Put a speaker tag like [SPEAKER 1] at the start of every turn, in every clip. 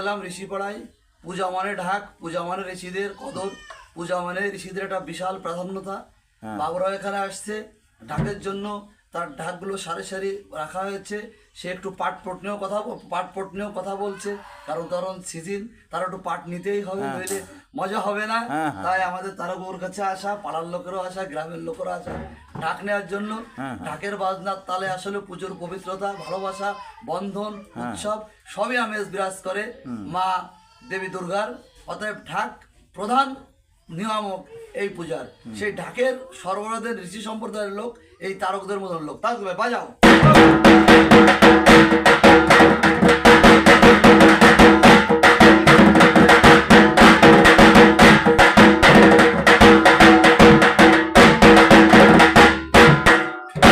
[SPEAKER 1] এলাম ঋষিপাড়ায়। পূজা মানে ঢাক পূজা মানে ঋষিদের কদর পূজা মানে ঋষিদের একটা বিশাল প্রাধান্যতা। বাবুরাও এখানে আসছে। ঢাকের জন্য তার ঢাকগুলো সারি সারি রাখা হয়েছে। সে একটু পাট পট নিয়েও কথা পাট পট নিয়েও কথা বলছে। কারণ কারণ সিজন তার একটু পাট নিতেই হবে নইলে মজা হবে না।
[SPEAKER 2] হ্যাঁ, হ্যাঁ।
[SPEAKER 1] তাই আমাদের তারকবুর কাছে আসা পাড়ার লোকেরও আসা গ্রামের লোকেরও আসা ঢাক নেওয়ার জন্য
[SPEAKER 2] হ্যাঁ,
[SPEAKER 1] ঢাকের বাজনার তালে আসলে পুজোর পবিত্রতা ভালোবাসা বন্ধন
[SPEAKER 2] হ্যাঁ।
[SPEAKER 1] উৎসব সবই আমেজ বিরাজ করে মা দেবী দুর্গার। অতএব ঢাক প্রধান নিয়ামক এই পূজার। সেই ঢাকের সর্বরাধের ঋষি সম্প্রদায়ের লোক এই তারকদের মতন লোক। তারক বাজাও।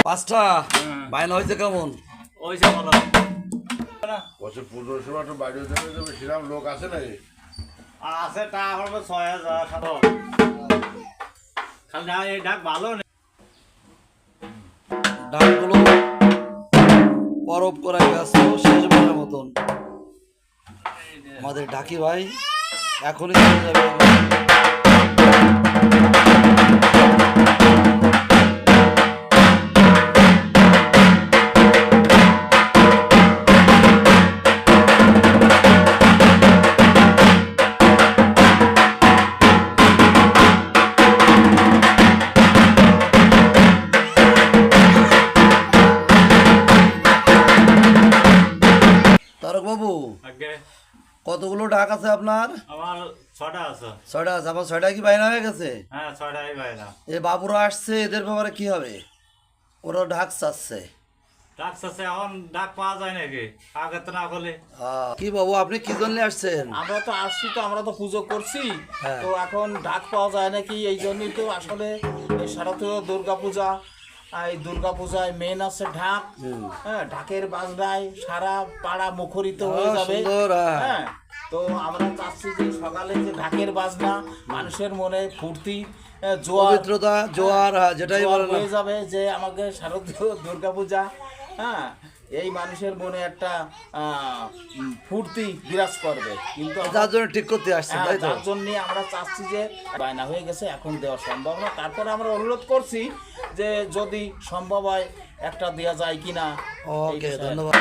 [SPEAKER 1] পাঁচটা বায়না হয়েছে কেমন?
[SPEAKER 3] ওই যে
[SPEAKER 4] বছর পুজোর সময় বাইরে যাবে সেরকম লোক আছে নাকি?
[SPEAKER 3] আছে টাকা হবে ছয় হাজার খালি না এই ডাক ভালো নেই
[SPEAKER 1] ডাকগুলো পরব গেছে মতন। আমাদের ডাকি ভাই, এখনই চলে যাবে। তারক বাবু কতগুলো ঢাক আছে আপনার?
[SPEAKER 3] আমার ছটা আছে।
[SPEAKER 1] ছয়টা আছে আমার ছয়টা কি বাইনা হয়ে গেছে?
[SPEAKER 3] হ্যাঁ ছটাই ভাই না
[SPEAKER 1] এ বাবুরা আসছে এদের ব্যাপারে কি হবে? ওরা ঢাক চাচ্ছে।
[SPEAKER 3] ডাক আছে এখন ডাক পাওয়া যায় নাকি? আগে তো না বলে
[SPEAKER 1] আহ, কি বাবু আপনি কি জন্য আসছেন?
[SPEAKER 5] আমরা তো আসছি তো আমরা তো পুজো করছি।
[SPEAKER 1] হ্যাঁ।
[SPEAKER 5] তো এখন ডাক পাওয়া যায় নাকি? এই জন্যই তো আসলে এই শারদীয় দুর্গা পূজা এই দুর্গা পূজায় মেন আছে ঢাক। হ্যাঁ ঢাকের বাজনায় সারা পাড়া মুখরিত হয়ে যাবে।
[SPEAKER 1] হ্যাঁ।
[SPEAKER 5] হ্যাঁ তো আমরা চাচ্ছি যে সকালে যে ঢাকের বাজনা মানুষের মনে ফুর্তি
[SPEAKER 1] পবিত্রতা জোয়ার হ্যাঁ, যেটাই
[SPEAKER 5] হয়ে যাবে যে আমাকে শারদীয় দুর্গা পূজা হ্যাঁ এই মানুষের মনে একটা আহ, ফুর্তি বিরাজ করবে। কিন্তু
[SPEAKER 1] যার জন্য ঠিক করতে আসছে
[SPEAKER 5] হ্যাঁ,
[SPEAKER 1] তাই তো?
[SPEAKER 5] তার জন্য আমরা চাচ্ছি যে বায়না হয়ে গেছে এখন দেওয়া সম্ভব না। তারপরে আমরা অনুরোধ করছি যে যদি সম্ভব হয় একটা দেওয়া যায় কিনা।
[SPEAKER 1] ওকে ধন্যবাদ।